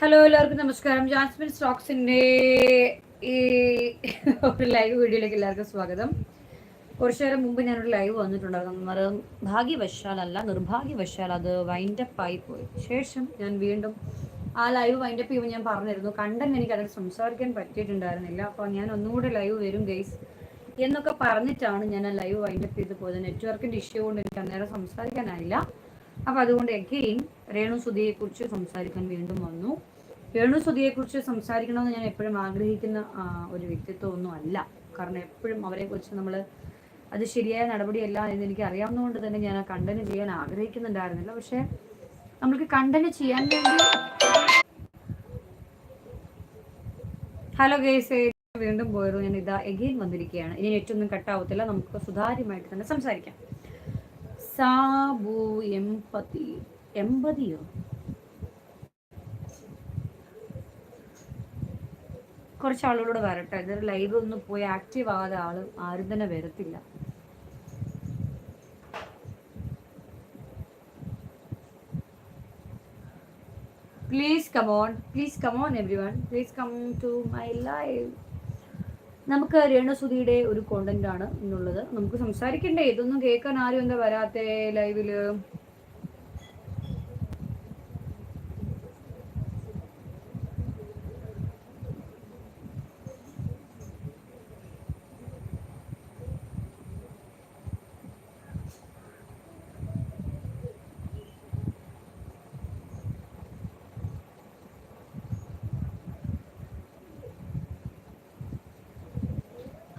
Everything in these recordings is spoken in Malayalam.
ഹലോ എല്ലാവർക്കും നമസ്കാരം. ജാസ്മിൻ സ്റ്റോക്സിന്റെ ഈ ഒരു ലൈവ് വീഡിയോയിലേക്ക് എല്ലാവർക്കും സ്വാഗതം. കുറച്ചു നേരം മുമ്പ് ഞാനൊരു ലൈവ് വന്നിട്ടുണ്ടായിരുന്നു. ഭാഗ്യവശാലല്ല നിർഭാഗ്യവശാൽ അത് വൈൻഡപ്പ് ആയി പോയി. ശേഷം ഞാൻ വീണ്ടും ആ ലൈവ് വൈൻഡപ്പ് ചെയ്യുമ്പോൾ ഞാൻ പറഞ്ഞിരുന്നു കണ്ടന്റ് എനിക്ക് അതിൽ സംസാരിക്കാൻ പറ്റിയിട്ടുണ്ടായിരുന്നില്ല. അപ്പോൾ ഞാൻ ഒന്നുകൂടെ ലൈവ് വരും ഗെയ്സ് എന്നൊക്കെ പറഞ്ഞിട്ടാണ് ഞാൻ ആ ലൈവ് വൈൻഡപ്പ് ചെയ്ത് പോയത്. നെറ്റ്വർക്കിന്റെ ഇഷ്യൂ കൊണ്ട് എനിക്ക് അന്നേരം സംസാരിക്കാനായില്ല. അപ്പോൾ അതുകൊണ്ട് എഗെയിൻ രേണു സുധിയെ കുറിച്ച് സംസാരിക്കാൻ വീണ്ടും വന്നു. രേണു സുധിയെ കുറിച്ച് സംസാരിക്കണമെന്ന് ഞാൻ എപ്പോഴും ആഗ്രഹിക്കുന്ന ഒരു വ്യക്തിത്വം ഒന്നും അല്ല. കാരണം എപ്പോഴും അവരെക്കുറിച്ച് നമ്മൾ അത് ശരിയായ നടപടിയല്ല എന്ന് എനിക്ക് അറിയാവുന്നതുകൊണ്ട് തന്നെ ഞാൻ ആ കണ്ടന്റ് ചെയ്യാൻ ആഗ്രഹിക്കുന്നുണ്ടായിരുന്നില്ല. പക്ഷേ നമ്മൾക്ക് കണ്ടന്റ് ചെയ്യാൻ വേണ്ടി ഹലോ ഗേസ് വീണ്ടും പോയിരുന്നു ഞാൻ ഇതാ എഗെയിൻ വന്നിരിക്കുകയാണ്. ഇനി നെറ്റ് ഒന്നും കട്ടാവത്തില്ല നമുക്ക് സുതാര്യമായിട്ട് തന്നെ സംസാരിക്കാം. സാബു എമ്പതി എമ്പതിയോ? കുറച്ച് ആളുകളോട് വരട്ടെ. ഇതൊരു ലൈവ് ഒന്ന് പോയി ആക്റ്റീവ് ആവാതെ ആൾ ആരും തന്നെ വരത്തില്ല. Please come on please come on every one please come to my live നമുക്ക് രേണുസുതിയുടെ ഒരു കോണ്ടന്റ് ആണ് ഇന്നുള്ളത്. നമുക്ക് സംസാരിക്കണ്ടേ? ഇതൊന്നും കേൾക്കാൻ ആരും എന്താ വരാത്തേ ലൈവിൽ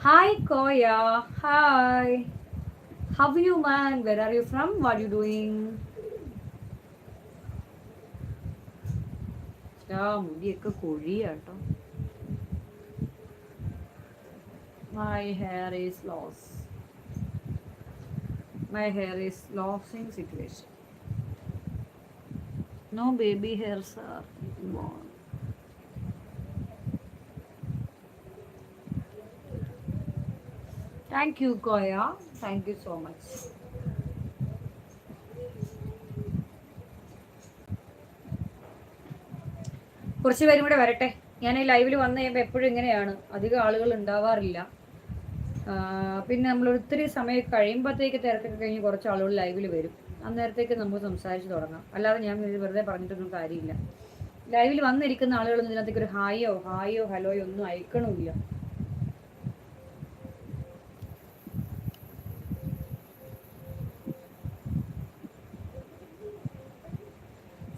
Hi Koya, hi. How are you man? Where are you from? What are you doing? ആ മുടിയൊക്കെ കൊഴിയാട്ടോ my hair is loss my hair is losing situation no baby hairs are Thank you Koya thank you so much കുറച്ച് പേരും കൂടെ വരട്ടെ. ഞാൻ ഈ ലൈവിൽ വന്നു കഴിയുമ്പോൾ എപ്പോഴും ഇങ്ങനെയാണ്. അധികം ആളുകൾ ഉണ്ടാവാറില്ല. പിന്നെ നമ്മൾ ഒത്തിരി സമയം കഴിയുമ്പോഴത്തേക്ക് തിരക്കൊക്കെ കഴിഞ്ഞ് കുറച്ച് ആളുകൾ ലൈവിൽ വരും. അന്നേരത്തേക്ക് നമുക്ക് സംസാരിച്ച് തുടങ്ങാം. അല്ലാതെ ഞാൻ ഇത് വെറുതെ പറഞ്ഞിട്ടൊന്നും കാര്യമില്ല. ലൈവിൽ വന്നിരിക്കുന്ന ആളുകളൊന്നും ഇതിനകത്തേക്ക് ഒരു ഹായോ ഹായോ ഹലോയോ ഒന്നും അയക്കണമില്ല.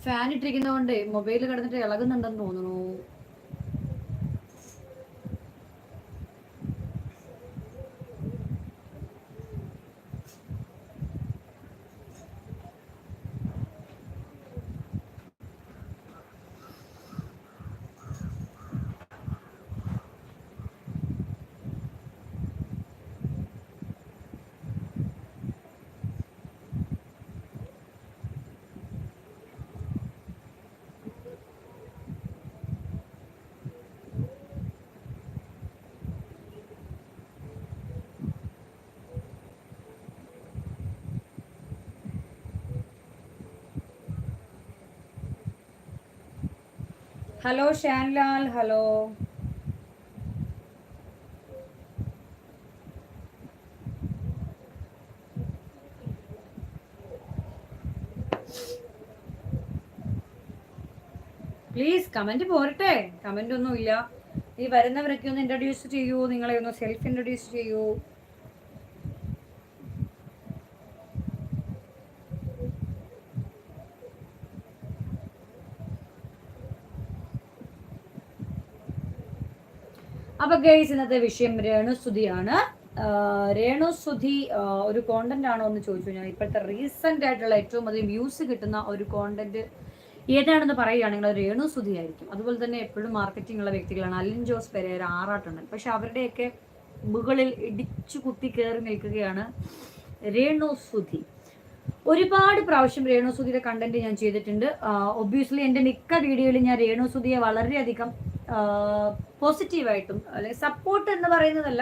ഫാൻ ഇട്ടിരിക്കുന്നതുകൊണ്ട് മൊബൈൽ കിടന്നിട്ട് ഇളകുന്നുണ്ടെന്ന് തോന്നുന്നു. Hello Shanlal hello please comment പോരട്ടെ. കമന്റ് ഒന്നും ഇല്ല ഈ വരുന്നവരൊക്കെ ഒന്ന് ഇൻട്രൊഡ്യൂസ് ചെയ്യൂ. നിങ്ങളെ ഒന്ന് സെൽഫ് ഇൻട്രൊഡ്യൂസ് ചെയ്യൂ. ഗൈസ് ഇന്നത്തെ വിഷയം രേണുസുതിയാണ് രേണുസുതി ഒരു കോണ്ടന്റ് ആണോ എന്ന് ചോദിച്ചു ഞാൻ ഇപ്പോഴത്തെ റീസെന്റ് ആയിട്ടുള്ള ഏറ്റവും അധികം വ്യൂസ് കിട്ടുന്ന ഒരു കോണ്ടന്റ് ഏതാണെന്ന് പറയുകയാണെങ്കിൽ രേണുസുതി ആയിരിക്കും. അതുപോലെ തന്നെ എപ്പോഴും മാർക്കറ്റിംഗ് ഉള്ള വ്യക്തികളാണ്. അലിൻ ജോസ് പെരേര ആറാട്ടുണ്ടൻ പക്ഷെ അവരുടെയൊക്കെ മുകളിൽ ഇടിച്ചു കുത്തി കയറി നിൽക്കുകയാണ് രേണുസുതി ഒരുപാട് പ്രാവശ്യം രേണുസുതിയുടെ കണ്ടന്റ് ഞാൻ ചെയ്തിട്ടുണ്ട്. ഒബ്വിയസ്ലി എന്റെ മിക്ക വീഡിയോയിൽ ഞാൻ രേണുസുതിയെ വളരെയധികം പോസിറ്റീവായിട്ടും അല്ലെ സപ്പോർട്ട് എന്ന് പറയുന്നതല്ല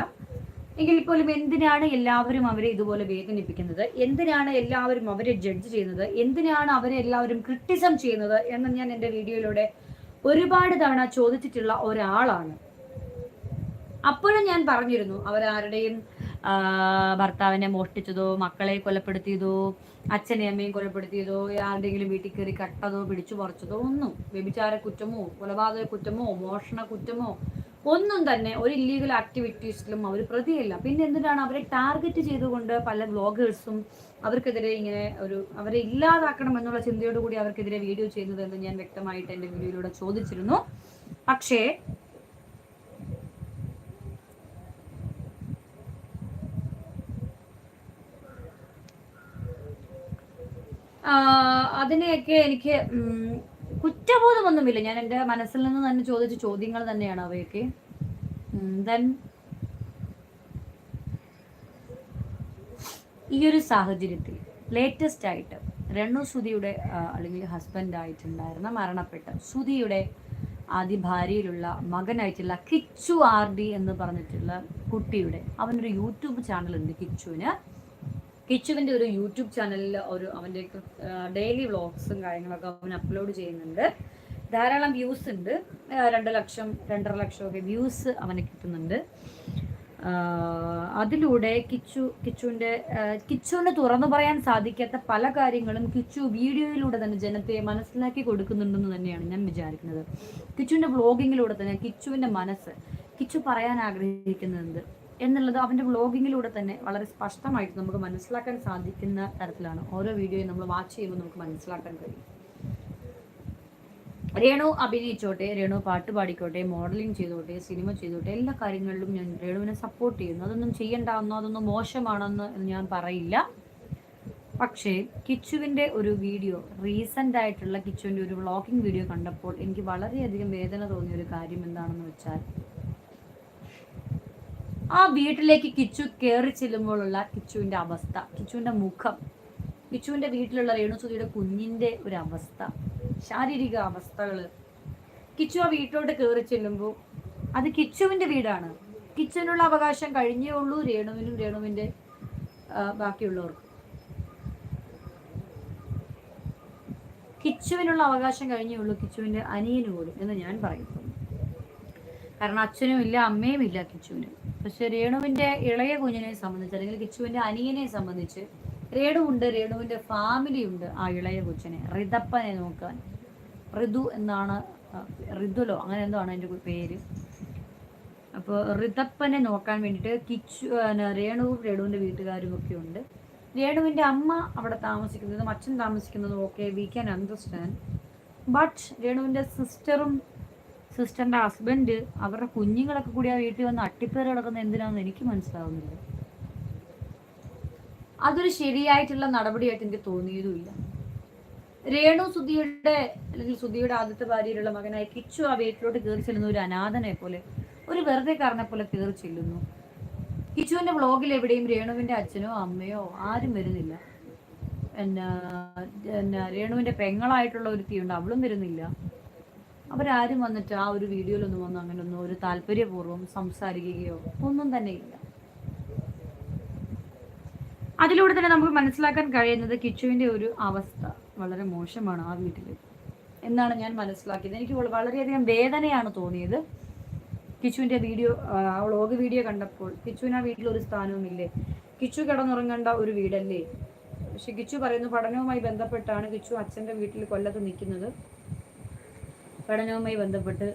എങ്കിൽ പോലും എന്തിനാണ് എല്ലാവരും അവരെ ഇതുപോലെ വേദനിപ്പിക്കുന്നത്? എന്തിനാണ് എല്ലാവരും അവരെ ജഡ്ജ് ചെയ്യുന്നത്? എന്തിനാണ് അവരെ എല്ലാവരും ക്രിട്ടിസം ചെയ്യുന്നത്? എന്ന് ഞാൻ എന്റെ വീഡിയോയിലൂടെ ഒരുപാട് തവണ ചോദിച്ചിട്ടുള്ള ഒരാളാണ്. അപ്പോഴും ഞാൻ പറഞ്ഞിരുന്നു അവരാരുടെയും ഭർത്താവിനെ മോഷ്ടിച്ചതോ മക്കളെ കൊലപ്പെടുത്തിയതോ അച്ഛനെയും അമ്മയും കൊലപ്പെടുത്തിയതോ ആരുടെങ്കിലും വീട്ടിൽ കയറി കട്ടതോ പിടിച്ചു പറിച്ചതോ ഒന്നും വ്യഭിചാര കുറ്റമോ കൊലപാതക കുറ്റമോ മോഷണ കുറ്റമോ ഒന്നും തന്നെ ഒരു ഇല്ലീഗൽ ആക്ടിവിറ്റീസിലും അവർ പ്രതിയല്ല. പിന്നെ എന്തിനാണ് അവരെ ടാർഗറ്റ് ചെയ്തുകൊണ്ട് പല ബ്ലോഗേഴ്സും അവർക്കെതിരെ ഇങ്ങനെ ഒരു അവരെ ഇല്ലാതാക്കണം എന്നുള്ള ചിന്തയോടുകൂടി അവർക്കെതിരെ വീഡിയോ ചെയ്യുന്നത് എന്ന് ഞാൻ വ്യക്തമായിട്ട് എന്റെ വീഡിയോയിലൂടെ ചോദിച്ചിരുന്നു. പക്ഷേ അതിനെയൊക്കെ എനിക്ക് കുറ്റബോധമൊന്നുമില്ല. ഞാൻ എന്റെ മനസ്സിൽ നിന്ന് തന്നെ ചോദിച്ച ചോദ്യങ്ങൾ തന്നെയാണ് അവയൊക്കെ. ദെൻ ഈ ഒരു സാഹചര്യത്തിൽ ലേറ്റസ്റ്റ് ആയിട്ട് രണ്ണു സുധിയുടെ അല്ലെങ്കിൽ ഹസ്ബൻഡായിട്ടുണ്ടായിരുന്ന മരണപ്പെട്ട സുധിയുടെ ആദ്യ ഭാര്യയിലുള്ള മകനായിട്ടുള്ള കിച്ചു ആർ ഡി എന്ന് പറഞ്ഞിട്ടുള്ള കുട്ടിയുടെ അവനൊരു യൂട്യൂബ് ചാനലുണ്ട് കിച്ചുവിന്. കിച്ചുവിന്റെ ഒരു യൂട്യൂബ് ചാനലിൽ ഒരു അവന്റെ ഡെയിലി വ്ളോഗ്സും കാര്യങ്ങളൊക്കെ അവൻ അപ്ലോഡ് ചെയ്യുന്നുണ്ട്. ധാരാളം വ്യൂസ് ഉണ്ട്. രണ്ട് ലക്ഷം രണ്ടര ലക്ഷം ഒക്കെ വ്യൂസ് അവന് കിട്ടുന്നുണ്ട്. അതിലൂടെ കിച്ചു കിച്ചുവിന്റെ കിച്ചുവിന് തുറന്നു പറയാൻ സാധിക്കാത്ത പല കാര്യങ്ങളും കിച്ചു വീഡിയോയിലൂടെ തന്നെ ജനത്തെ മനസ്സിലാക്കി കൊടുക്കുന്നുണ്ടെന്ന് തന്നെയാണ് ഞാൻ വിചാരിക്കുന്നത്. കിച്ചുവിന്റെ വ്ളോഗിങ്ങിലൂടെ തന്നെ കിച്ചുവിന്റെ മനസ്സ് കിച്ചു പറയാൻ ആഗ്രഹിക്കുന്നത് എന്നുള്ളത് അവന്റെ വ്ളോഗിങ്ങിലൂടെ തന്നെ വളരെ സ്പഷ്ടമായിട്ട് നമുക്ക് മനസ്സിലാക്കാൻ സാധിക്കുന്ന തരത്തിലാണ് ഓരോ വീഡിയോയും നമ്മൾ വാച്ച് ചെയ്യുമ്പോൾ നമുക്ക് മനസ്സിലാക്കാൻ കഴിയും. രേണു അഭിനയിച്ചോട്ടെ രേണു പാട്ട് പാടിക്കോട്ടെ മോഡലിംഗ് ചെയ്തോട്ടെ സിനിമ ചെയ്തോട്ടെ എല്ലാ കാര്യങ്ങളിലും ഞാൻ രേണുവിനെ സപ്പോർട്ട് ചെയ്യുന്നു. അതൊന്നും ചെയ്യണ്ടാവുന്നോ അതൊന്നും മോശമാണെന്ന് ഞാൻ പറയില്ല. പക്ഷേ കിച്ചുവിന്റെ ഒരു വീഡിയോ റീസെന്റ് ആയിട്ടുള്ള കിച്ചുവിന്റെ ഒരു വ്ളോഗിങ് വീഡിയോ കണ്ടപ്പോൾ എനിക്ക് വളരെയധികം വേദന തോന്നിയ ഒരു കാര്യം എന്താണെന്ന് വെച്ചാൽ ആ വീട്ടിലേക്ക് കിച്ചു കയറി ചെല്ലുമ്പോഴുള്ള കിച്ചുവിന്റെ അവസ്ഥ കിച്ചുവിന്റെ മുഖം കിച്ചുവിന്റെ വീട്ടിലുള്ള രേണുസുതിയുടെ കുഞ്ഞിന്റെ ഒരു അവസ്ഥ ശാരീരിക അവസ്ഥകൾ കിച്ചു ആ വീട്ടിലോട്ട് കയറി ചെല്ലുമ്പോൾ അത് കിച്ചുവിന്റെ വീടാണ്. കിച്ചനുള്ള അവകാശം കഴിഞ്ഞേ ഉള്ളൂ രേണുവിനും രേണുവിന്റെ ബാക്കിയുള്ളവർക്കും. കിച്ചുവിനുള്ള അവകാശം കഴിഞ്ഞേ ഉള്ളൂ കിച്ചുവിന്റെ അനിയന് പോലും എന്ന് ഞാൻ പറയുന്നു. കാരണം അച്ഛനും ഇല്ല അമ്മയും ഇല്ല കിച്ചുവിന്. പക്ഷെ രേണുവിന്റെ ഇളയ കുഞ്ഞിനെ സംബന്ധിച്ച് അല്ലെങ്കിൽ കിച്ചുവിന്റെ അനിയനെ സംബന്ധിച്ച് രേണു ഉണ്ട് രേണുവിന്റെ ഫാമിലി ഉണ്ട് ആ ഇളയ കൊച്ചിനെ. റിതപ്പനെ നോക്കാൻ. ഋതു എന്നാണ് ഋതുലോ അങ്ങനെ എന്തോ ആണ് എന്റെ പേര്. അപ്പോൾ ഋതപ്പനെ നോക്കാൻ വേണ്ടിയിട്ട് കിച്ചു രേണുവും രേണുവിന്റെ വീട്ടുകാരും ഒക്കെ ഉണ്ട്. രേണുവിന്റെ അമ്മ അവിടെ താമസിക്കുന്നതും അച്ഛൻ താമസിക്കുന്നതും ഒക്കെ വി ക്യാൻ അണ്ടർസ്റ്റാൻഡ് ബട്ട് രേണുവിന്റെ സിസ്റ്ററും സിസ്റ്ററിന്റെ ഹസ്ബൻഡ് അവരുടെ കുഞ്ഞുങ്ങളൊക്കെ കൂടി ആ വീട്ടിൽ വന്ന് അട്ടിപ്പേർ കിടക്കുന്ന എന്തിനാണെന്ന് എനിക്ക് മനസ്സിലാവുന്നില്ല. അതൊരു ശരിയായിട്ടുള്ള നടപടിയായിട്ട് എനിക്ക് തോന്നിയതുമില്ല. രേണു സുധിയുടെ അല്ലെങ്കിൽ സുധിയുടെ ആദ്യത്തെ ഭാര്യയിലുള്ള മകനായി കിച്ചു ആ വീട്ടിലോട്ട് കയറി ചെല്ലുന്ന ഒരു അനാഥനെ പോലെ ഒരു വെറുതെ കാരനെ പോലെ കയറി ചെല്ലുന്നു. കിച്ചുവിന്റെ വ്ളോഗിൽ എവിടെയും രേണുവിന്റെ അച്ഛനോ അമ്മയോ ആരും വരുന്നില്ല. എന്നാ രേണുവിന്റെ പെങ്ങളായിട്ടുള്ള ഒരു തീയുണ്ട് അവളും വരുന്നില്ല. അവരാരും വന്നിട്ട് ആ ഒരു വീഡിയോയിലൊന്നും വന്ന് അങ്ങനെയൊന്നും ഒരു താല്പര്യപൂർവം സംസാരിക്കുകയോ ഒന്നും തന്നെ ഇല്ല. അതിലൂടെ തന്നെ നമുക്ക് മനസ്സിലാക്കാൻ കഴിയുന്നത് കിച്ചുവിന്റെ ഒരു അവസ്ഥ വളരെ മോശമാണ് ആ വീട്ടിൽ എന്നാണ് ഞാൻ മനസ്സിലാക്കിയത്. എനിക്ക് വളരെയധികം വേദനയാണ് തോന്നിയത് കിച്ചുവിന്റെ വീഡിയോ ആ വ്ളോഗ് വീഡിയോ കണ്ടപ്പോൾ. കിച്ചുവിന് ആ വീട്ടിൽ ഒരു സ്ഥാനവുമില്ലേ കിച്ചു കിടന്നുറങ്ങേണ്ട ഒരു വീടല്ലേ? പക്ഷെ കിച്ചു പറയുന്നു പഠനവുമായി ബന്ധപ്പെട്ടാണ് കിച്ചു അച്ഛന്റെ വീട്ടിൽ കൊല്ലത്ത് നിൽക്കുന്നത്. പഠനവുമായി ബന്ധപ്പെട്ട്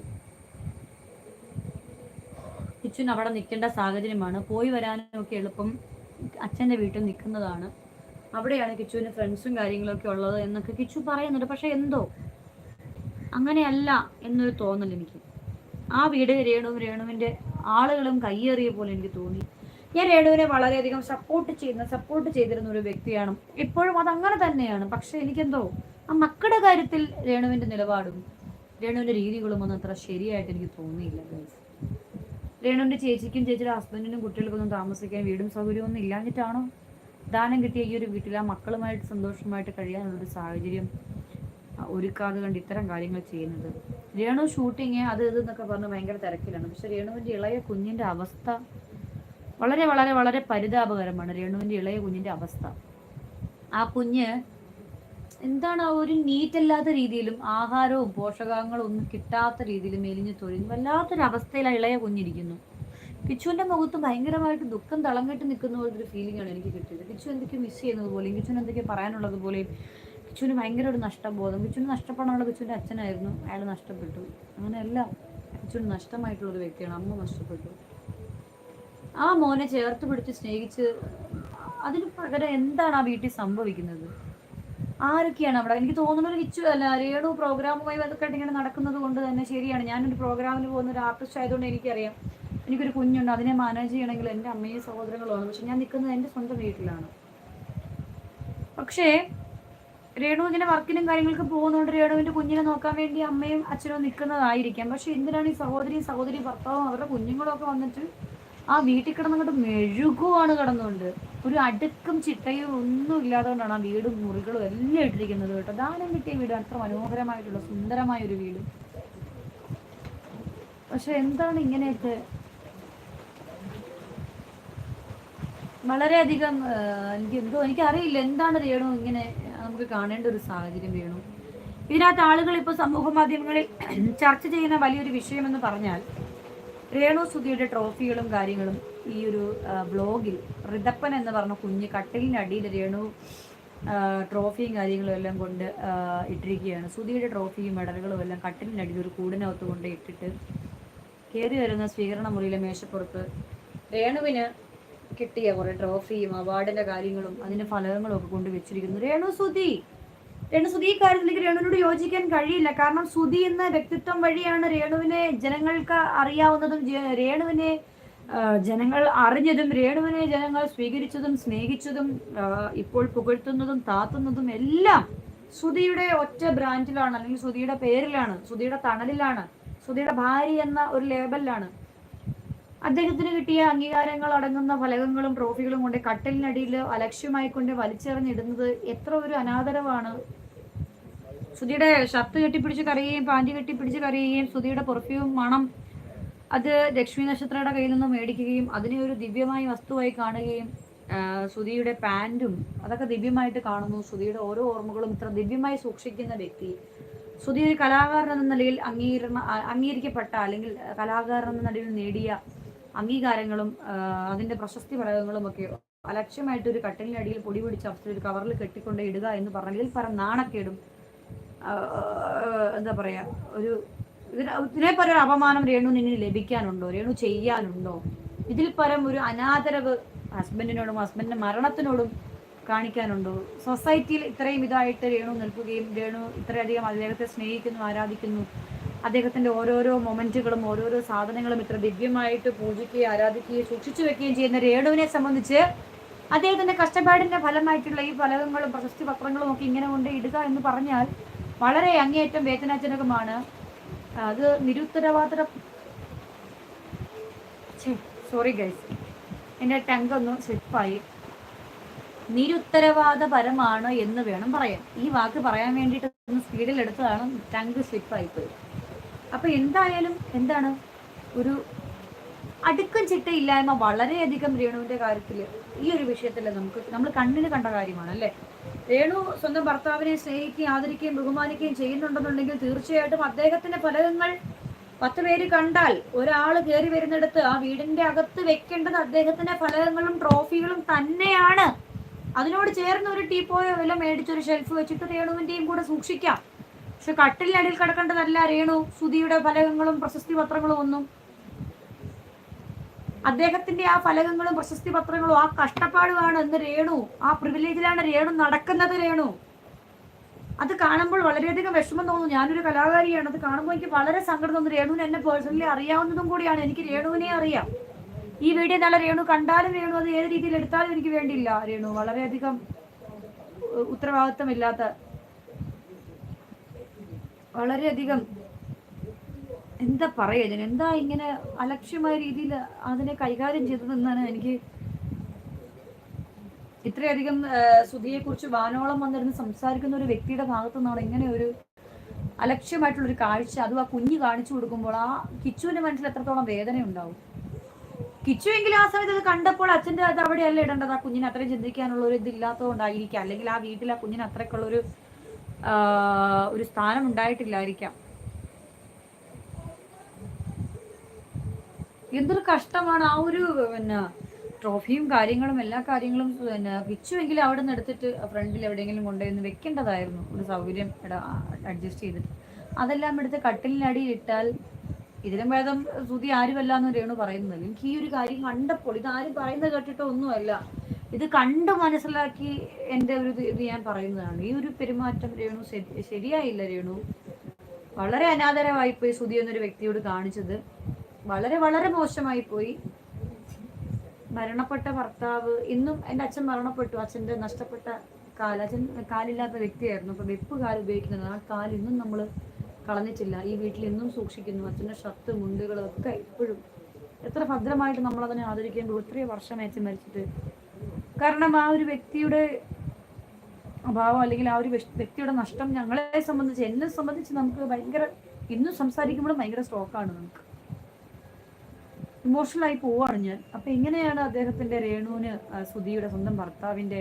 കിച്ചുൻ അവിടെ നിൽക്കേണ്ട സാഹചര്യമാണ്. പോയി വരാനൊക്കെ എളുപ്പം അച്ഛന്റെ വീട്ടിൽ നിൽക്കുന്നതാണ്. അവിടെയാണ് കിച്ചുവിന് ഫ്രണ്ട്സും കാര്യങ്ങളൊക്കെ ഉള്ളത് എന്നൊക്കെ കിച്ചു പറയുന്നുണ്ട്. പക്ഷെ എന്തോ? അങ്ങനെയല്ല എന്നൊരു തോന്നൽ എനിക്ക്. ആ വീട് രേണുവും രേണുവിന്റെ ആളുകളും കയ്യേറിയ പോലെ എനിക്ക് തോന്നി. ഞാൻ രേണുവിനെ വളരെയധികം സപ്പോർട്ട് ചെയ്യുന്ന സപ്പോർട്ട് ചെയ്തിരുന്ന ഒരു വ്യക്തിയാണ്. ഇപ്പോഴും അതങ്ങനെ തന്നെയാണ്. പക്ഷെ എനിക്കെന്തോ? ആ മക്കളുടെ കാര്യത്തിൽ രേണുവിന്റെ നിലപാടും രേണുവിന്റെ രീതികളും ഒന്നും അത്ര ശരിയായിട്ട് എനിക്ക് തോന്നിയില്ല ഗൈസ് രേണുവിന്റെ ചേച്ചിക്കും ചേച്ചിയുടെ ഹസ്ബൻഡിനും കുട്ടികൾക്കൊന്നും താമസിക്കാൻ വീടും സൗകര്യമൊന്നും ഇല്ലാഞ്ഞിട്ടാണോ? ദാനം കിട്ടിയ ഈ ഒരു വീട്ടിൽ ആ മക്കളുമായിട്ട് സന്തോഷമായിട്ട് കഴിയാനുള്ളൊരു സാഹചര്യം ഒരുക്കാതെ കണ്ട് ഇത്തരം കാര്യങ്ങൾ ചെയ്യുന്നത്. രേണു ഷൂട്ടിങ് അത് ഇത് എന്നൊക്കെ പറഞ്ഞ് ഭയങ്കര തിരക്കിലാണ്. പക്ഷെ രേണുവിന്റെ ഇളയ കുഞ്ഞിന്റെ അവസ്ഥ വളരെ വളരെ വളരെ പരിതാപകരമാണ്. രേണുവിന്റെ ഇളയ കുഞ്ഞിന്റെ അവസ്ഥ. ആ കുഞ്ഞ് എന്താണ് ആ ഒരു നീറ്റ് അല്ലാത്ത രീതിയിലും ആഹാരവും പോഷകങ്ങളും ഒന്നും കിട്ടാത്ത രീതിയിലും മെലിഞ്ഞു തൊഴിഞ്ഞു വല്ലാത്തൊരവസ്ഥയിൽ ആ ഇളയ കുഞ്ഞിരിക്കുന്നു. കിച്ചുവിന്റെ മുഖത്ത് ഭയങ്കരമായിട്ട് ദുഃഖം തളം കെട്ടി നിൽക്കുന്ന പോലത്തെ ഒരു ഫീലിംഗ് ആണ് എനിക്ക് കിട്ടിയത്. പിച്ചു എന്തൊക്കെയോ മിസ് ചെയ്യുന്നത് പോലെയും കിച്ചുവിന് എന്തൊക്കെയോ പറയാനുള്ളത് പോലെയും കിച്ചുവിന് ഭയങ്കര ഒരു നഷ്ടബോധം. കിച്ചുവിന് നഷ്ടപ്പെടാനുള്ള പിച്ചുവിന്റെ അച്ഛനായിരുന്നു. അയാൾ നഷ്ടപ്പെട്ടു. അങ്ങനെയല്ല കിച്ചുവിന് നഷ്ടമായിട്ടുള്ള ഒരു വ്യക്തിയാണ്. അമ്മ നഷ്ടപ്പെട്ടു. ആ മോനെ ചേർത്ത് പിടിച്ച് സ്നേഹിച്ച് അതിന് പകരം എന്താണ് ആ വീട്ടിൽ സംഭവിക്കുന്നത്? ആരൊക്കെയാണ് അവിടെ? എനിക്ക് തോന്നുന്ന ഒരു ഹിച്ചു അല്ല രേണു പ്രോഗ്രാമുമായി ബന്ധപ്പെട്ട് ഇങ്ങനെ നടക്കുന്നത് കൊണ്ട് തന്നെ ശരിയാണ്. ഞാനൊരു പ്രോഗ്രാമിന് പോകുന്ന ഒരു ആർട്ടിസ്റ്റ് ആയതുകൊണ്ട് എനിക്കറിയാം. എനിക്കൊരു കുഞ്ഞുണ്ട് അതിനെ മാനേജ് ചെയ്യണമെങ്കിൽ എന്റെ അമ്മയും സഹോദരങ്ങളുമാണ് പക്ഷെ ഞാൻ നിൽക്കുന്നത് എന്റെ സ്വന്തം വീട്ടിലാണ്. പക്ഷേ രേണു ഇങ്ങനെ വർക്കിനും കാര്യങ്ങൾക്കും പോകുന്നതുകൊണ്ട് രേണുവിന്റെ കുഞ്ഞിനെ നോക്കാൻ വേണ്ടി അമ്മയും അച്ഛനും നിൽക്കുന്നതായിരിക്കാം. പക്ഷെ എന്തിനാണ് ഈ സഹോദരിയും സഹോദരി ഭർത്താവും അവരുടെ കുഞ്ഞുങ്ങളൊക്കെ വന്നിട്ട് ആ വീട്ടിൽ കിടന്നങ്ങോട്ട് മെഴുകുവാണ് കിടന്നുകൊണ്ട്? ഒരു അടുക്കും ചിട്ടയും ഒന്നും ഇല്ലാത്തതുകൊണ്ടാണ് ആ വീടും മുറികളും എല്ലാം ഇട്ടിരിക്കുന്നത് കേട്ടോ. ദാനം കിട്ടിയ വീട് അത്ര മനോഹരമായിട്ടുള്ള സുന്ദരമായ ഒരു വീട്. പക്ഷെ എന്താണ് ഇങ്ങനെയൊക്കെ? വളരെയധികം എനിക്ക് എന്തോ എനിക്കറിയില്ല എന്താണ് രേണു ഇങ്ങനെ നമുക്ക് കാണേണ്ട ഒരു സാഹചര്യം വേണം ഇതിനകത്ത് ആളുകൾ ഇപ്പോൾ സമൂഹ മാധ്യമങ്ങളിൽ ചർച്ച ചെയ്യുന്ന വലിയൊരു വിഷയമെന്ന് പറഞ്ഞാൽ രേണു സുധിയുടെ ട്രോഫികളും കാര്യങ്ങളും ഈ ഒരു ബ്ലോഗിൽ റിതപ്പൻ എന്ന് പറഞ്ഞ കുഞ്ഞ് കട്ടിലിനടിയിൽ രേണു ട്രോഫിയും കാര്യങ്ങളും എല്ലാം കൊണ്ട് ഇട്ടിരിക്കുകയാണ്. സുധിയുടെ ട്രോഫിയും മെഡലുകളും എല്ലാം കട്ടിലിനടിയിൽ ഒരു കൂടിനകത്ത് കൊണ്ട് ഇട്ടിട്ട് കയറി വരുന്ന സ്വീകരണ മുറിയിലെ മേശപ്പുറത്ത് രേണുവിന് കിട്ടിയ കുറെ ട്രോഫിയും അവാർഡിന്റെ കാര്യങ്ങളും അതിന്റെ ഫലകങ്ങളും ഒക്കെ കൊണ്ട് വെച്ചിരിക്കുന്നു. രേണു സുധി! രേണു സുധി ഈ കാര്യത്തിലേക്ക് രേണുവിനോട് യോജിക്കാൻ കഴിയില്ല. കാരണം സുധി എന്ന വ്യക്തിത്വം വഴിയാണ് രേണുവിനെ ജനങ്ങൾക്ക് അറിയാവുന്നതും രേണുവിനെ ജനങ്ങൾ അറിഞ്ഞതും രേണുവിനെ ജനങ്ങൾ സ്വീകരിച്ചതും സ്നേഹിച്ചതും ഇപ്പോൾ പുകഴ്ത്തുന്നതും താത്തുന്നതും എല്ലാം സുധിയുടെ ഒറ്റ ബ്രാൻഡിലാണ് അല്ലെങ്കിൽ സുധിയുടെ പേരിലാണ് സുധിയുടെ തണലിലാണ് സുധിയുടെ ഭാര്യ എന്ന ഒരു ലേബലിലാണ്. അദ്ദേഹത്തിന് കിട്ടിയ അംഗീകാരങ്ങൾ അടങ്ങുന്ന ഫലകങ്ങളും ട്രോഫികളും കൊണ്ട് കട്ടലിനടിയിൽ അലക്ഷ്യമായി കൊണ്ട് വലിച്ചെറിഞ്ഞിടുന്നത് എത്ര ഒരു അനാദരവാണ്. സുധിയുടെ ഷർട്ട് കെട്ടിപ്പിടിച്ച് കരയുകയും പാന്റ് കെട്ടിപ്പിടിച്ച് കരയുകയും സുധിയുടെ പെർഫ്യൂം മണം അത് ലക്ഷ്മി നക്ഷത്രയുടെ കയ്യിൽ നിന്ന് മേടിക്കുകയും അതിനെ ഒരു ദിവ്യമായ വസ്തുവായി കാണുകയും സുധിയുടെ പാന്റും അതൊക്കെ ദിവ്യമായിട്ട് കാണുന്നു. സുധിയുടെ ഓരോ ഓർമ്മകളും ഇത്ര ദിവ്യമായി സൂക്ഷിക്കുന്ന വ്യക്തി. സുധി ഒരു കലാകാരൻ എന്ന നിലയിൽ അംഗീകരണ അംഗീകരിക്കപ്പെട്ട അല്ലെങ്കിൽ കലാകാരൻ എന്ന നിലയിൽ നേടിയ അംഗീകാരങ്ങളും അതിന്റെ പ്രശസ്തി ഫലകങ്ങളും ഒക്കെ അലക്ഷ്യമായിട്ട് ഒരു കട്ടിലിനടിയിൽ പൊടി പിടിച്ച അവസ്ഥ ഒരു കവറിൽ കെട്ടിക്കൊണ്ട് ഇടുക എന്ന് പറഞ്ഞതിൽ പരം നാണക്കേടും എന്താ പറയുക ഒരു ഇതിന് പരം ഒരു അപമാനം രേണു നിന്നിന് ലഭിക്കാനുണ്ടോ? രേണു ചെയ്യാനുണ്ടോ? ഇതിൽ പരം ഒരു അനാദരവ് ഹസ്ബൻഡിനോടും ഹസ്ബൻഡിന്റെ മരണത്തിനോടും കാണിക്കാനുണ്ടോ? സൊസൈറ്റിയിൽ ഇത്രയും ഇതായിട്ട് രേണു നിൽക്കുകയും രേണു ഇത്രയധികം അദ്ദേഹത്തെ സ്നേഹിക്കുന്നു ആരാധിക്കുന്നു. അദ്ദേഹത്തിന്റെ ഓരോരോ മൊമെന്റുകളും ഓരോരോ സാധനങ്ങളും ഇത്ര ദിവ്യമായിട്ട് പൂജിക്കുകയും ആരാധിക്കുകയും സൂക്ഷിച്ചു വെക്കുകയും ചെയ്യുന്ന രേണുവിനെ സംബന്ധിച്ച് അദ്ദേഹത്തിന്റെ കഷ്ടപ്പാടിന്റെ ഫലമായിട്ടുള്ള ഈ ഫലകങ്ങളും പ്രശസ്തി പത്രങ്ങളും ഒക്കെ ഇങ്ങനെ കൊണ്ട് ഇടുക എന്ന് പറഞ്ഞാൽ വളരെ അങ്ങേയറ്റം വേദനാജനകമാണ്. അത് നിരുത്തരവാദം സോറി ഗൈസ് എന്റെ ടങ്ക് ഒന്ന് സ്ലിപ്പായി നിരുത്തരവാദപരമാണ് എന്ന് വേണം പറയാൻ. ഈ വാക്ക് പറയാൻ വേണ്ടിയിട്ട് ഒന്ന് സ്പീഡിൽ എടുത്തതാണ് ടങ്ക് സ്ലിപ്പായി പോയി. അപ്പൊ എന്തായാലും എന്താണ്? ഒരു അടുക്കും ചിട്ടയില്ലായ്മ വളരെയധികം രേണുവിന്റെ കാര്യത്തിൽ ഈ ഒരു വിഷയത്തിൽ നമുക്ക് നമ്മൾ കണ്ണിന് കണ്ട കാര്യമാണ് അല്ലേ? രേണു സ്വന്തം ഭർത്താവിനെ സ്നേഹിക്കുകയും ആദരിക്കുകയും ബഹുമാനിക്കുകയും ചെയ്യുന്നുണ്ടെന്നുണ്ടെങ്കിൽ തീർച്ചയായിട്ടും അദ്ദേഹത്തിന്റെ ഫലകങ്ങൾ പത്ത് പേര് കണ്ടാൽ ഒരാൾ കയറി വരുന്നിടത്ത് ആ വീടിന്റെ അകത്ത് വെക്കേണ്ടത് അദ്ദേഹത്തിന്റെ ഫലകങ്ങളും ട്രോഫികളും തന്നെയാണ്. അതിനോട് ചേർന്ന് ഒരു ടീപ്പോയോ വല്ല മേടിച്ചൊരു ഷെൽഫ് വെച്ചിട്ട് രേണുവിന്റെയും കൂടെ സൂക്ഷിക്കാം. പക്ഷെ കട്ടിലിനടിയിൽ കിടക്കേണ്ടതല്ല രേണു സുതിയുടെ ഫലകങ്ങളും പ്രശസ്തി പത്രങ്ങളും ഒന്നും. അദ്ദേഹത്തിന്റെ ആ ഫലകങ്ങളും പ്രശസ്തി പത്രങ്ങളും ആ കഷ്ടപ്പാടുമാണ് എന്ന് രേണു ആ പ്രിവിലേജിലാണ് രേണു നടക്കുന്നത് രേണു. അത് കാണുമ്പോൾ വളരെയധികം വിഷമം തോന്നുന്നു. ഞാനൊരു കലാകാരിയാണ്. അത് കാണുമ്പോൾ എനിക്ക് വളരെ സങ്കടം തോന്നുന്നു. രേണുവിന് എന്നെ പേഴ്സണലി അറിയാവുന്നതും കൂടിയാണ്. എനിക്ക് രേണുവിനെ അറിയാം. ഈ വീഡിയോ നല്ല രേണു കണ്ടാലും രേണു അത് ഏത് രീതിയിൽ എടുത്താലും എനിക്ക് വേണ്ടിയില്ല. രേണു വളരെയധികം ഉത്തരവാദിത്വമില്ലാത്ത വളരെയധികം എന്താ പറയുക? ഞാൻ എന്താ ഇങ്ങനെ അലക്ഷ്യമായ രീതിയിൽ അതിനെ കൈകാര്യം ചെയ്തതെന്നാണ് എനിക്ക് ഇത്രയധികം കുറിച്ച് വാനോളം വന്നിരുന്ന് സംസാരിക്കുന്ന ഒരു വ്യക്തിയുടെ ഭാഗത്തു നിന്നാണ് ഇങ്ങനെ ഒരു അലക്ഷ്യമായിട്ടുള്ളൊരു കാഴ്ച അതും ആ കുഞ്ഞ് കാണിച്ചു കൊടുക്കുമ്പോൾ ആ കിച്ചുവിന്റെ മനസ്സിൽ എത്രത്തോളം വേദന ഉണ്ടാവും? കിച്ചു എങ്കിലും ആ സമയത്ത് അത് കണ്ടപ്പോൾ അച്ഛന്റെ അത് അവിടെയല്ല ഇടേണ്ടത്? ആ കുഞ്ഞിന് അത്രയും ചിന്തിക്കാനുള്ള ഒരു ഇതില്ലാത്തതുകൊണ്ടായിരിക്കാം. അല്ലെങ്കിൽ ആ വീട്ടിൽ ആ കുഞ്ഞിന് അത്രയ്ക്കുള്ളൊരു ഒരു സ്ഥാനം ഉണ്ടായിട്ടില്ലായിരിക്കാം. എന്തൊരു കഷ്ടമാണ് ആ ഒരു പിന്നെ ട്രോഫിയും കാര്യങ്ങളും എല്ലാ കാര്യങ്ങളും പിന്നെ വിച്ചുവെങ്കിലും അവിടെ നിന്ന് എടുത്തിട്ട് ഫ്രണ്ടിൽ എവിടെയെങ്കിലും കൊണ്ടുവന്ന് വെക്കേണ്ടതായിരുന്നു. ഒരു സൗകര്യം അഡ്ജസ്റ്റ് ചെയ്തിട്ട്. അതെല്ലാം എടുത്ത് കട്ടിലിനടിയിൽ ഇട്ടാൽ ഇതിലും ഭേദം ശ്രുതി ആരുമല്ല എന്ന് രേണു പറയുന്നത്. എനിക്ക് ഈ ഒരു കാര്യം കണ്ടപ്പോൾ ഇത് ആരും പറയുന്നത് കേട്ടിട്ടോ ഒന്നുമല്ല. ഇത് കണ്ട് മനസ്സിലാക്കി എന്റെ ഒരു ഇത് ഞാൻ പറയുന്നതാണ്. ഈ ഒരു പെരുമാറ്റം രേണു ശരി- ശരിയായില്ല രേണു. വളരെ അനാദരമായി പോയി സുധി എന്നൊരു വ്യക്തിയോട് കാണിച്ചത്. വളരെ വളരെ മോശമായി പോയി. മരണപ്പെട്ട ഭർത്താവ് ഇന്നും എന്റെ അച്ഛൻ മരണപ്പെട്ടു. അച്ഛന്റെ നഷ്ടപ്പെട്ട കാൽ അച്ഛൻ കാലില്ലാത്ത വ്യക്തിയായിരുന്നു. അപ്പൊ വെപ്പ് കാൽ ഉപയോഗിക്കുന്നത്. ആ കാൽ ഇന്നും നമ്മൾ കളഞ്ഞിട്ടില്ല. ഈ വീട്ടിൽ ഇന്നും സൂക്ഷിക്കുന്നു. അച്ഛന്റെ ഷർട്ട് മുണ്ടുകളും ഒക്കെ ഇപ്പോഴും എത്ര ഭദ്രമായിട്ട് നമ്മൾ അതിനെ ആദരിക്കേണ്ടു ഒത്തിരി വർഷം അച്ഛൻ മരിച്ചിട്ട്. കാരണം ആ ഒരു വ്യക്തിയുടെ അഭാവം അല്ലെങ്കിൽ ആ ഒരു വ്യക്തിയുടെ നഷ്ടം ഞങ്ങളെ സംബന്ധിച്ച് എന്നെ സംബന്ധിച്ച് നമുക്ക് ഭയങ്കര ഇന്നും സംസാരിക്കുമ്പോഴും ഭയങ്കര സ്ട്രോക്കാണ് നമുക്ക്. ഇമോഷണൽ ആയി പോവാണ് ഞാൻ. അപ്പൊ എങ്ങനെയാണ് അദ്ദേഹത്തിന്റെ രേണുവിന് സുധിയുടെ സ്വന്തം ഭർത്താവിന്റെ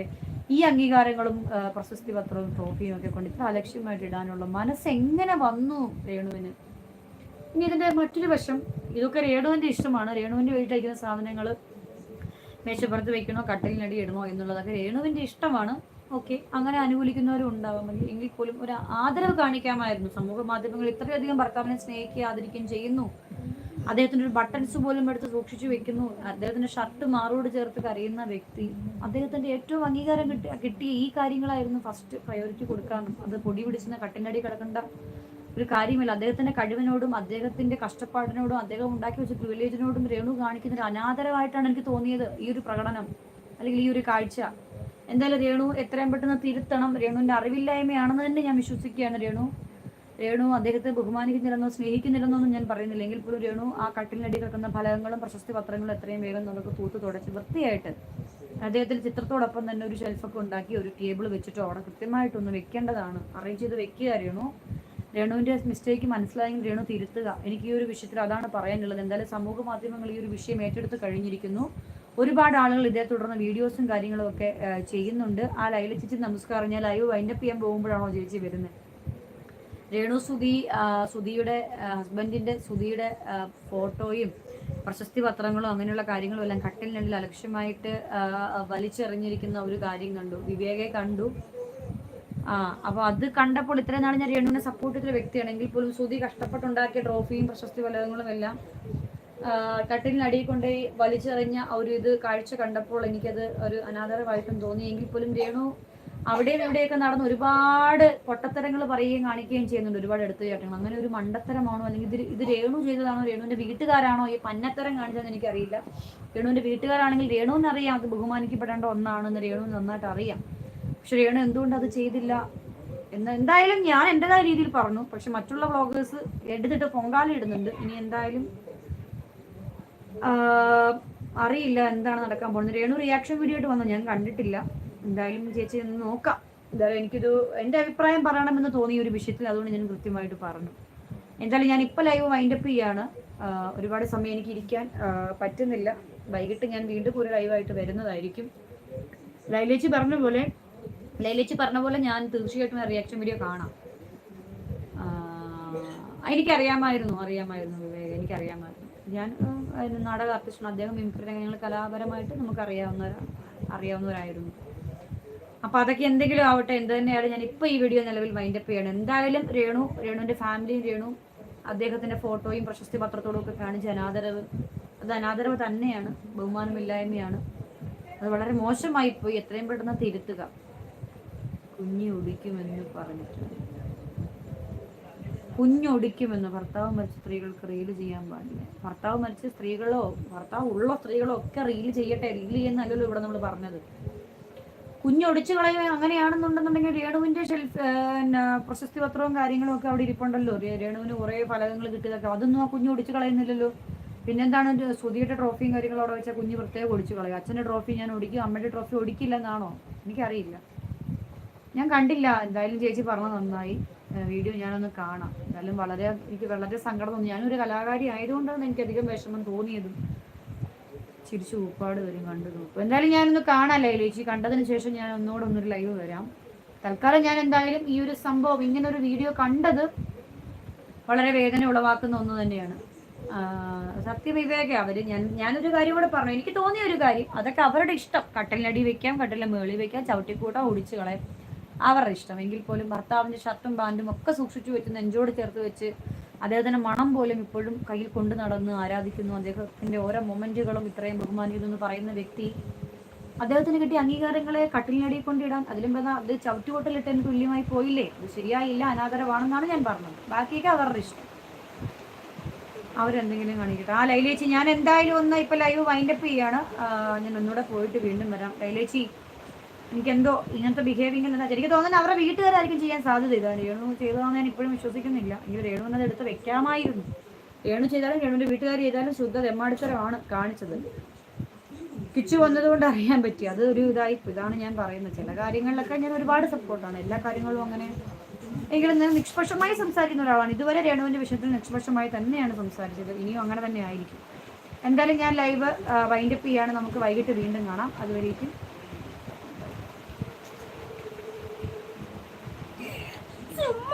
ഈ അംഗീകാരങ്ങളും പ്രശസ്തി പത്രവും ട്രോഫിയും ഒക്കെ കൊണ്ട് ഇത്ര അലക്ഷ്യമായിട്ട് ഇടാനുള്ള മനസ്സ് എങ്ങനെ വന്നു രേണുവിന്? ഇനി ഇതിന്റെ മറ്റൊരു വശം ഇതൊക്കെ രേണുവിന്റെ ഇഷ്ടമാണ്. രേണുവിന്റെ വീട്ടിലിരിക്കുന്ന സാധനങ്ങൾ മേശപ്പുറത്ത് വെക്കണോ കട്ടിലിനടി ഇടണോ എന്നുള്ളതൊക്കെ രേണുവിന്റെ ഇഷ്ടമാണ്. ഓക്കെ അങ്ങനെ അനുകൂലിക്കുന്നവരും ഉണ്ടാവാം. മതി എങ്കിൽ പോലും ഒരു ആദരവ് കാണിക്കാമായിരുന്നു. സമൂഹ മാധ്യമങ്ങൾ ഇത്രയധികം ഭർത്താവിനെ സ്നേഹിക്കുകയും ആദരിക്കുകയും ചെയ്യുന്നു. അദ്ദേഹത്തിന്റെ ഒരു ബട്ടൺസ് പോലും എടുത്ത് സൂക്ഷിച്ചു വെക്കുന്നു. അദ്ദേഹത്തിന്റെ ഷർട്ട് മാറോട് ചേർത്ത് കരയുന്ന വ്യക്തി. അദ്ദേഹത്തിന്റെ ഏറ്റവും അംഗീകാരം കിട്ടി കിട്ടിയ ഈ കാര്യങ്ങളായിരുന്നു ഫസ്റ്റ് പ്രയോറിറ്റി കൊടുക്കാൻ. അത് പൊടി പിടിച്ചുന്ന കട്ടിനടി കിടക്കേണ്ട ഒരു കാര്യമില്ല. അദ്ദേഹത്തിന്റെ കഴിവിനോടും അദ്ദേഹത്തിന്റെ കഷ്ടപ്പാടിനോടും അദ്ദേഹം ഉണ്ടാക്കി വെച്ച പ്രിവിലേജിനോടും രേണു കാണിക്കുന്ന ഒരു അനാദരമായിട്ടാണ് എനിക്ക് തോന്നിയത് ഈ ഒരു പ്രകടനം അല്ലെങ്കിൽ ഈ ഒരു കാഴ്ച. എന്തായാലും രേണു എത്രയും പെട്ടെന്ന് തിരുത്തണം. രേണുവിന്റെ അറിവില്ലായ്മയാണെന്ന് തന്നെ ഞാൻ വിശ്വസിക്കുകയാണ്. രേണു രേണു അദ്ദേഹത്തെ ബഹുമാനിക്കുന്നില്ലെന്നോ സ്നേഹിക്കുന്നില്ലെന്നോ ഒന്നും ഞാൻ പറയുന്നില്ല. എങ്കിൽ പോലും രേണു ആ കട്ടിലിനടി കിടക്കുന്ന ഫലങ്ങളും പ്രശസ്തി പത്രങ്ങളും എത്രയും വേഗം നമുക്ക് തൂത്ത് തുടച്ച് വൃത്തിയായിട്ട് അദ്ദേഹത്തിന് ചിത്രത്തോടൊപ്പം തന്നെ ഒരു ഷെൽഫൊക്കെ ഉണ്ടാക്കി ഒരു ടേബിൾ വെച്ചിട്ടോ അവിടെ കൃത്യമായിട്ടൊന്ന് വെക്കേണ്ടതാണ്. അറേഞ്ച് ചെയ്ത് വെക്കുക രേണു. രേണുവിന്റെ മിസ്റ്റേക്ക് മനസ്സിലായെങ്കിൽ രേണു തിരുത്തുക. എനിക്ക് ഈ ഒരു വിഷയത്തിൽ അതാണ് പറയാനുള്ളത്. എന്തായാലും സമൂഹ മാധ്യമങ്ങൾ ഈ ഒരു വിഷയം ഏറ്റെടുത്ത് കഴിഞ്ഞിരിക്കുന്നു. ഒരുപാട് ആളുകൾ ഇതേ തുടർന്ന് വീഡിയോസും കാര്യങ്ങളും ഒക്കെ ചെയ്യുന്നുണ്ട്. ആ ലൈവിൽ ചേച്ചി നമസ്കാരം. ഞാൻ ലൈവ് വൈൻഡപ്പ് ചെയ്യാൻ പോകുമ്പോഴാണോ ചേച്ചി വരുന്നത്? രേണു സുധി സുധിയുടെ ഹസ്ബൻഡിന്റെ സുധിയുടെ ഫോട്ടോയും പ്രശസ്തി പത്രങ്ങളും അങ്ങനെയുള്ള കാര്യങ്ങളും എല്ലാം കട്ടിലിനുള്ളിൽ അലക്ഷ്യമായിട്ട് വലിച്ചെറിഞ്ഞിരിക്കുന്ന ഒരു കാര്യം കണ്ടു. വിവേകെ കണ്ടു. ആ അപ്പൊ അത് കണ്ടപ്പോൾ ഇത്രയും നാൾ ഞാൻ രേണുവിനെ സപ്പോർട്ട് ചെയ്ത വ്യക്തിയാണെങ്കിൽ പോലും സുധി കഷ്ടപ്പെട്ടുണ്ടാക്കിയ ട്രോഫിയും പ്രശസ്തി ഫലകങ്ങളും എല്ലാം കട്ടിലിനടിയിൽ കൊണ്ടുപോയി വലിച്ചെറിഞ്ഞ ഒരു ഇത് കാഴ്ച കണ്ടപ്പോൾ എനിക്കത് ഒരു അനാദരമായിട്ടും തോന്നി. എങ്കിൽ പോലും രേണു അവിടെയും ഇവിടെയൊക്കെ നടന്ന് ഒരുപാട് പൊട്ടത്തരങ്ങൾ പറയുകയും കാണിക്കുകയും ചെയ്യുന്നുണ്ട്. ഒരുപാട് എടുത്തു ചേട്ടങ്ങൾ അങ്ങനെ ഒരു മണ്ടത്തരമാണോ? അല്ലെങ്കിൽ ഇത് ഇത് രേണു ചെയ്തതാണോ? രേണുവിന്റെ വീട്ടുകാരാണോ? ഈ പന്നത്തരം കാണിച്ചതെന്ന് എനിക്കറിയില്ല. രേണുവിന്റെ വീട്ടുകാരാണെങ്കിൽ രേണുവിന് അറിയാം അത് ബഹുമാനിക്കപ്പെടേണ്ട ഒന്നാണെന്ന് രേണു നന്നായിട്ട് അറിയാം. പക്ഷെ രേണു എന്തുകൊണ്ട് അത് ചെയ്തില്ല? എന്ന് എന്തായാലും ഞാൻ എന്റെതായ രീതിയിൽ പറഞ്ഞു. പക്ഷെ മറ്റുള്ള വ്ളോഗേഴ്സ് എടുത്തിട്ട് പൊങ്കാല ഇടുന്നുണ്ട്. ഇനി എന്തായാലും അറിയില്ല എന്താണ് നടക്കാൻ പോകുന്നത്. രേണു റിയാക്ഷൻ വീഡിയോ ആയിട്ട് വന്നു. ഞാൻ കണ്ടിട്ടില്ല. എന്തായാലും ചേച്ചി ഒന്ന് നോക്കാം. എന്തായാലും എനിക്കിത് എന്റെ അഭിപ്രായം പറയണമെന്ന് തോന്നിയ ഒരു വിഷയത്തിൽ അതുകൊണ്ട് ഞാൻ കൃത്യമായിട്ട് പറഞ്ഞു. എന്തായാലും ഞാൻ ഇപ്പം ലൈവ് വൈൻഡപ്പ് ചെയ്യാണ്. ഒരുപാട് സമയം എനിക്ക് ഇരിക്കാൻ പറ്റുന്നില്ല. വൈകിട്ട് ഞാൻ വീണ്ടും ഒരു ലൈവായിട്ട് വരുന്നതായിരിക്കും. ലൈലേച്ചി പറഞ്ഞ പോലെ ലൈലേച്ചി പറഞ്ഞ പോലെ ഞാൻ തീർച്ചയായിട്ടും റിയാക്ഷൻ വീഡിയോ കാണാം. എനിക്കറിയാമായിരുന്നു അറിയാമായിരുന്നു എനിക്കറിയാമായിരുന്നു. ഞാൻ നാടക ആർട്ടിസ്റ്റാണ് അദ്ദേഹം മിമിക്രി കലാപരമായിട്ട് നമുക്ക് അറിയാവുന്ന അറിയാവുന്നവരായിരുന്നു. അപ്പൊ അതൊക്കെ എന്തെങ്കിലും ആവട്ടെ എന്ത് തന്നെയാണ് ഞാൻ ഇപ്പൊ ഈ വീഡിയോ നിലവിൽ വൈൻഡപ്പ് ചെയ്യണം. എന്തായാലും രേണു രേണുവിന്റെ ഫാമിലിയും രേണു അദ്ദേഹത്തിന്റെ ഫോട്ടോയും പ്രശസ്തി പത്രത്തോടും ഒക്കെ കാണിച്ച അനാദരവ്. അത് അനാദരവ് തന്നെയാണ് ബഹുമാനമില്ലായ്മയാണ്. അത് വളരെ മോശമായി പോയി എത്രയും പെട്ടെന്ന് തിരുത്തുക. കുഞ്ഞി ഒടിക്കുമെന്ന് പറഞ്ഞിട്ടുണ്ട്. കുഞ്ഞൊടിക്കുമെന്ന് ഭർത്താവ് മരിച്ച സ്ത്രീകൾക്ക് റീൽ ചെയ്യാൻ പാടില്ല. ഭർത്താവ് മരിച്ച സ്ത്രീകളോ ഭർത്താവ് ഉള്ള സ്ത്രീകളോ ഒക്കെ റീൽ ചെയ്യട്ടെ റീൽ ചെയ്യുന്നല്ലോ ഇവിടെ നമ്മൾ പറഞ്ഞത്. കുഞ്ഞൊടിച്ചു കളയുകയും അങ്ങനെയാണെന്നുണ്ടെന്നുണ്ടെങ്കിൽ രേണുവിന്റെ ഷെൽഫ് പ്രശസ്തി പത്രവും കാര്യങ്ങളും ഒക്കെ അവിടെ ഇരിപ്പുണ്ടല്ലോ. രേണുവിന് കുറേ ഫലകങ്ങൾ കിട്ടിയതൊക്കെ. അതൊന്നും ആ കുഞ്ഞ് ഒടിച്ചു കളയുന്നില്ലല്ലോ. പിന്നെന്താണ് സുധിയുടെ ട്രോഫിയും കാര്യങ്ങളും അവിടെ വെച്ചാൽ കുഞ്ഞ് പ്രത്യേകം ഒടിച്ചു കളയും അച്ഛന്റെ ട്രോഫി ഞാൻ ഒടിക്കും അമ്മയുടെ ട്രോഫി ഒടിക്കില്ലെന്നാണോ? എനിക്കറിയില്ല. ഞാൻ കണ്ടില്ല. എന്തായാലും ചേച്ചി പറഞ്ഞ നന്നായി. വീഡിയോ ഞാനൊന്ന് കാണാം. എന്തായാലും വളരെ എനിക്ക് വളരെ സങ്കടം തോന്നി. ഞാനൊരു കലാകാരി ആയതുകൊണ്ടാണ് എനിക്ക് അധികം വിഷമം തോന്നിയതും. ചിരിച്ചു ഊപ്പാട് വരും കണ്ടു നോക്കും എന്തായാലും ഞാനൊന്ന് കാണാല്ലേ ചേച്ചി. കണ്ടതിന് ശേഷം ഞാൻ ഒന്നുകൂടെ ഒന്നൊരു ലൈവ് വരാം. തൽക്കാലം ഞാൻ എന്തായാലും ഈ ഒരു സംഭവം ഇങ്ങനെ ഒരു വീഡിയോ കണ്ടത് വളരെ വേദന ഉളവാക്കുന്ന ഒന്ന് തന്നെയാണ്. സത്യവിവേക അവർ ഞാൻ ഞാനൊരു കാര്യം കൂടെ പറഞ്ഞു. എനിക്ക് തോന്നിയ ഒരു കാര്യം അതൊക്കെ അവരുടെ ഇഷ്ടം. കട്ടലിനടി വെക്കാം കട്ടലിന് മേളി വെക്കാം ചവിട്ടിക്കൂട്ടാം ഒടിച്ചു കളയാം. അവരുടെ ഇഷ്ടം. എങ്കിൽ പോലും ഭർത്താവിന്റെ ഷർട്ടും പാന്റും ഒക്കെ സൂക്ഷിച്ചു വെച്ച് നെഞ്ചോട് ചേർത്ത് വെച്ച് അദ്ദേഹത്തിന്റെ മണം പോലും ഇപ്പോഴും കയ്യിൽ കൊണ്ടു നടന്ന് ആരാധിക്കുന്നു. അദ്ദേഹത്തിന്റെ ഓരോ മൊമെന്റുകളും ഇത്രയും ബഹുമാനിക്കുന്നു എന്ന് പറയുന്ന വ്യക്തി അദ്ദേഹത്തിന് കിട്ടിയ അംഗീകാരങ്ങളെ കട്ടിലിനടി കൊണ്ടിടാൻ അതിലും ഭേദം അത് ചവിട്ടുകൊട്ടലിട്ടതിന് തുല്യമായി പോയില്ലേ? അത് ശരിയായില്ല അനാദരവാണെന്നാണ് ഞാൻ പറഞ്ഞത്. ബാക്കിയൊക്കെ അവരുടെ ഇഷ്ടം. അവരെന്തെങ്കിലും കാണിക്കട്ടെ. ആ ലൈലേച്ചി ഞാൻ എന്തായാലും ഒന്ന് ഇപ്പൊ ലൈവ് വൈൻഡപ്പ് ചെയ്യാണ്. ഞാൻ ഒന്നുകൂടെ പോയിട്ട് വീണ്ടും വരാം. ലൈലേച്ചി എനിക്കെന്തോ ഇങ്ങനത്തെ ബിഹേവിംഗ് എന്താ എനിക്ക് തോന്നുന്നത് അവരുടെ വീട്ടുകാരായിരിക്കും ചെയ്യാൻ സാധ്യത ഇതാണ്. രേണു ചെയ്തതാണെന്ന് ഞാൻ ഇപ്പോഴും വിശ്വസിക്കുന്നില്ല. ഈ രേണു എന്നത് എടുത്ത് വെക്കാമായിരുന്നു. രേണു ചെയ്താലും രേണുവിന്റെ വീട്ടുകാർ ചെയ്താലും ശുദ്ധ തെമ്മാടിത്തരമാണ് കാണിച്ചത്. കിച്ചു വന്നതുകൊണ്ട് അറിയാൻ പറ്റി. അത് ഒരു ഇതായി ഇതാണ് ഞാൻ പറയുന്നത്. ചില കാര്യങ്ങളിലൊക്കെ ഞാൻ ഒരുപാട് സപ്പോർട്ടാണ് എല്ലാ കാര്യങ്ങളും അങ്ങനെ എങ്കിലും ഞാൻ നിഷ്പക്ഷമായി സംസാരിക്കുന്ന ഒരാളാണ്. ഇതുവരെ രേണുവിന്റെ വിഷയത്തിൽ നിഷ്പക്ഷമായി തന്നെയാണ് സംസാരിച്ചത്. ഇനിയും അങ്ങനെ തന്നെ ആയിരിക്കും. എന്തായാലും ഞാൻ ലൈവ് വൈൻഡപ്പ് ചെയ്യാണ്. നമുക്ക് വൈകിട്ട് വീണ്ടും കാണാം. അതുവരേക്കും